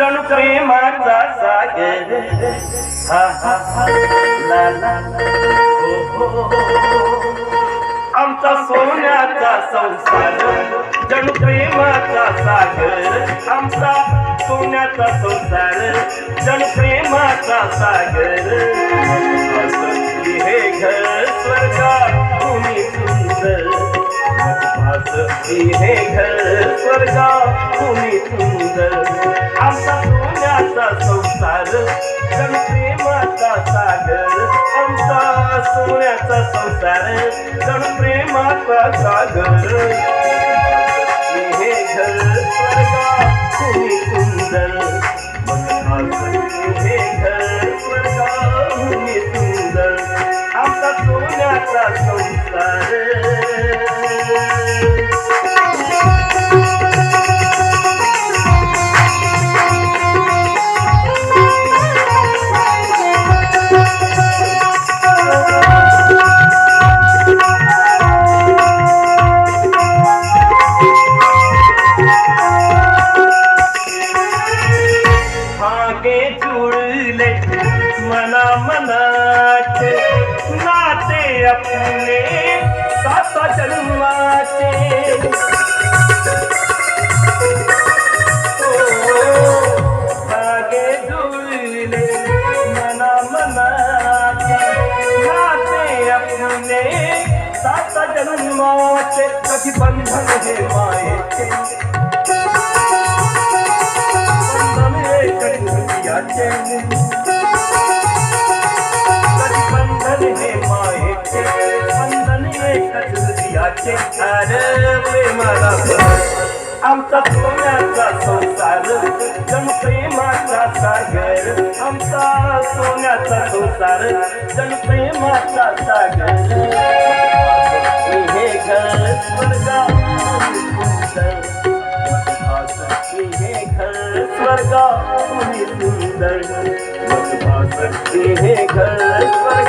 जणू प्रेमाचा सागर हा हा ला ला हो, हो हो आमचा सोन्याचा संसार. जणू प्रेमाचा सागर. आमचा सोन्याचा संसार. जणू प्रेमाचा सागर. हे घर स्वर्गा भूमी सुंदर हे घर स्वर्गा तुम्ही सुंदर आमचा सोन्याचा संसार जणू प्रेमाचा सागर. आमचा सोन्याचा संसार जणू प्रेमाचा सागर. हे घर स्वर्गा भूमी सुंदर हे घर स्वर्गा भूमी सुंदर. आमचा सोन्याचा संसार मना मनाते नाते अपने सासा जन्मा के बंधन है माए के। बंधन है कभी चैन प्रेमाला आमचा सोन्याचा संसार जण प्रेमाचा सागर आमचा सोन्याचा संसार जण प्रेमाचा सागर हे घर स्वर्गा सुंदर. हे घर स्वर्गा सुंदर. हे घर